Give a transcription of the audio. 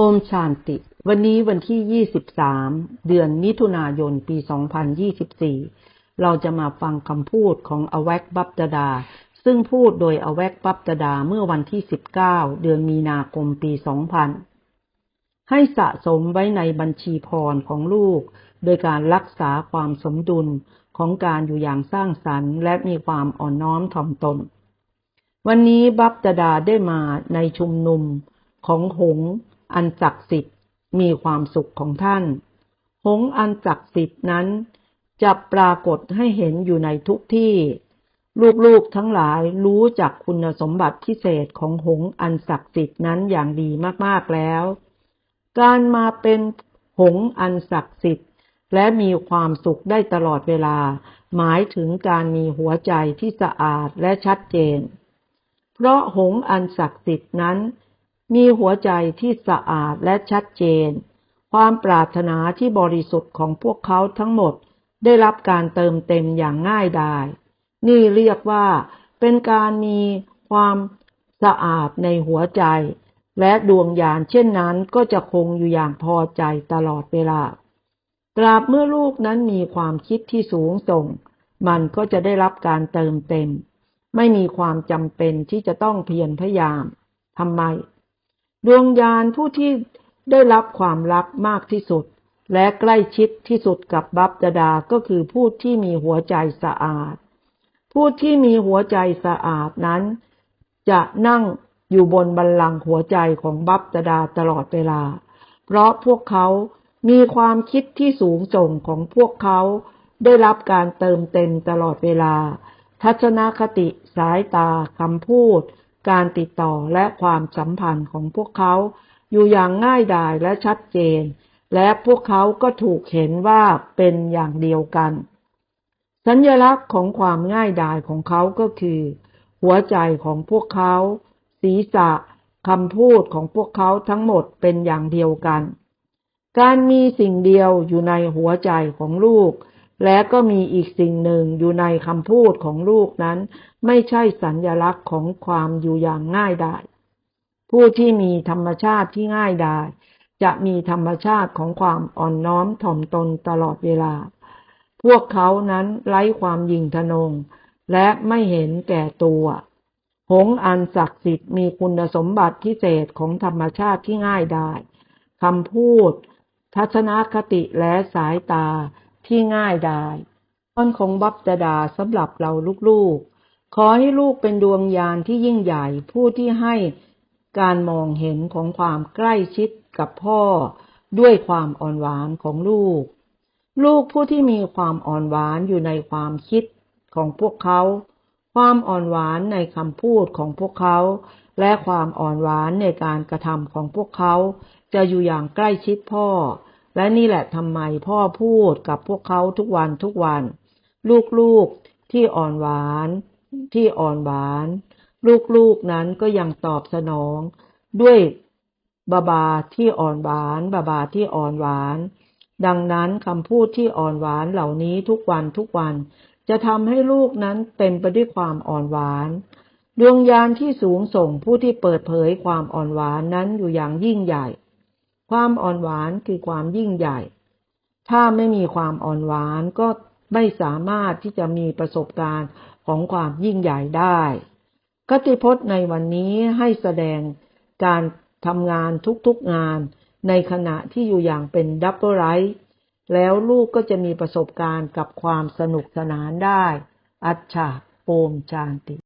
โอมชานติ วันนี้วันที่ 23 เดือนมิถุนายน ปี 2024 เราจะมาฟังคำพูดของอแวกบับดาดา ซึ่งพูดโดยอแวกบับดาดาเมื่อวันที่ 19 เดือนมีนาคม ปี 2000 ให้สะสมไว้ในบัญชีพรของลูก โดยการรักษาความสมดุลของการอยู่อย่างสร้างสรรค์ และมีความอ่อนน้อมถ่อมตน วันนี้บับดาดาได้มาในชุมนุมของหง อันศักดิ์สิทธิ์มีความสุขของท่าน หงส์อันศักดิ์สิทธิ์นั้น จะปรากฏให้เห็นอยู่ในทุกที่ ลูกๆทั้งหลายรู้จักคุณสมบัติพิเศษของหงส์อันศักดิ์สิทธิ์นั้นอย่างดีมากๆแล้ว การมาเป็นหงส์อันศักดิ์สิทธิ์ และมีความสุขได้ตลอดเวลา หมายถึงการมีหัวใจที่สะอาดและชัดเจน เพราะหงส์อันศักดิ์สิทธิ์นั้น มีหัวใจที่สะอาดและชัดเจน ความปรารถนาที่บริสุทธิ์ของพวกเขาทั้งหมดได้รับการเติมเต็มอย่างง่ายดาย นี่เรียกว่าเป็นการมีความสะอาดในหัวใจ และดวงญาณเช่นนั้นก็จะคงอยู่อย่างพอใจตลอดเวลา ตราบเมื่อลูกนั้นมีความคิดที่สูงส่ง มันก็จะได้รับการเติมเต็ม ไม่มีความจำเป็นที่จะต้องเพียรพยายามทำไม ดวงญาณผู้ที่ได้รับความรักมากที่สุด และใกล้ชิดที่สุดกับบัพดาดาก็คือผู้ที่มีหัวใจสะอาด ผู้ที่มีหัวใจสะอาดนั้น จะนั่งอยู่บนบัลลังก์หัวใจของบัพดาตลอดเวลา เพราะพวกเขามีความคิดที่สูงส่งของพวกเขา ได้รับการเติมเต็มตลอดเวลา ทัศนคติสายตาคำพูด การติดต่อและความสัมพันธ์ของพวกเขาอยู่อย่างง่ายดายและชัดเจน และพวกเขาก็ถูกเห็นว่าเป็นอย่างเดียวกัน สัญลักษณ์ของความง่ายดายของเขาก็คือ หัวใจของพวกเขา ศีรษะคำพูดของพวกเขาทั้งหมดเป็นอย่างเดียวกัน การมีสิ่งเดียวอยู่ในหัวใจของลูก และก็มีอีกสิ่งหนึ่งอยู่ในคำพูดของลูกนั้น ไม่ใช่สัญญลักษณ์ของความอยู่อย่างง่ายดาย ผู้ที่มีธรรมชาติที่ง่ายดาย จะมีธรรมชาติของความอ่อนน้อมถ่อมตนตลอดเวลา พวกเขานั้นไร้ความยิงทะนง และไม่เห็นแก่ตัว หงอันศักดิ์สิทธิ์มีคุณสมบัติพิเศษของธรรมชาติที่ง่ายดายคำพูด ทัศนคติและสายตา ที่ง่ายดายต้นของบัพดาดาสำหรับเราลูกๆ ขอให้ลูกเป็นดวงยานที่ยิ่งใหญ่ผู้ที่ให้การมองเห็นของความใกล้ชิดกับพ่อ ด้วยความอ่อนหวานของลูก ลูกผู้ที่มีความอ่อนหวานอยู่ในความคิดของพวกเขา ความอ่อนหวานในคำพูดของพวกเขา และความอ่อนหวานในการกระทำของพวกเขา จะอยู่อย่างใกล้ชิดพ่อ และนี่แหละทำไมพ่อพูดกับพวกเขาทุกวันทุกวัน ลูกๆที่อ่อนหวาน ที่อ่อนหวาน ลูกๆนั้นก็ยังตอบสนอง ด้วยบาบาที่อ่อนหวานบาบาที่อ่อนหวาน ดังนั้นคำพูดที่อ่อนหวานเหล่านี้ทุกวันทุกวัน จะทำให้ลูกนั้นเต็มไปด้วยความอ่อนหวานดวงยานที่สูงส่งผู้ที่เปิดเผยความอ่อนหวานนั้นอยู่อย่างยิ่งใหญ่ ความอ่อนหวานคือความยิ่งใหญ่ ถ้าไม่มีความอ่อนหวานก็ไม่สามารถที่จะมีประสบการณ์ของความยิ่งใหญ่ได้ คติพจน์ในวันนี้ให้แสดงการทำงานทุกๆงาน ในขณะที่อยู่อย่างเป็นดับเบิลไรท์แล้วลูกก็จะมีประสบการณ์กับความสนุกสนานได้ อัจฉาโอมจานติ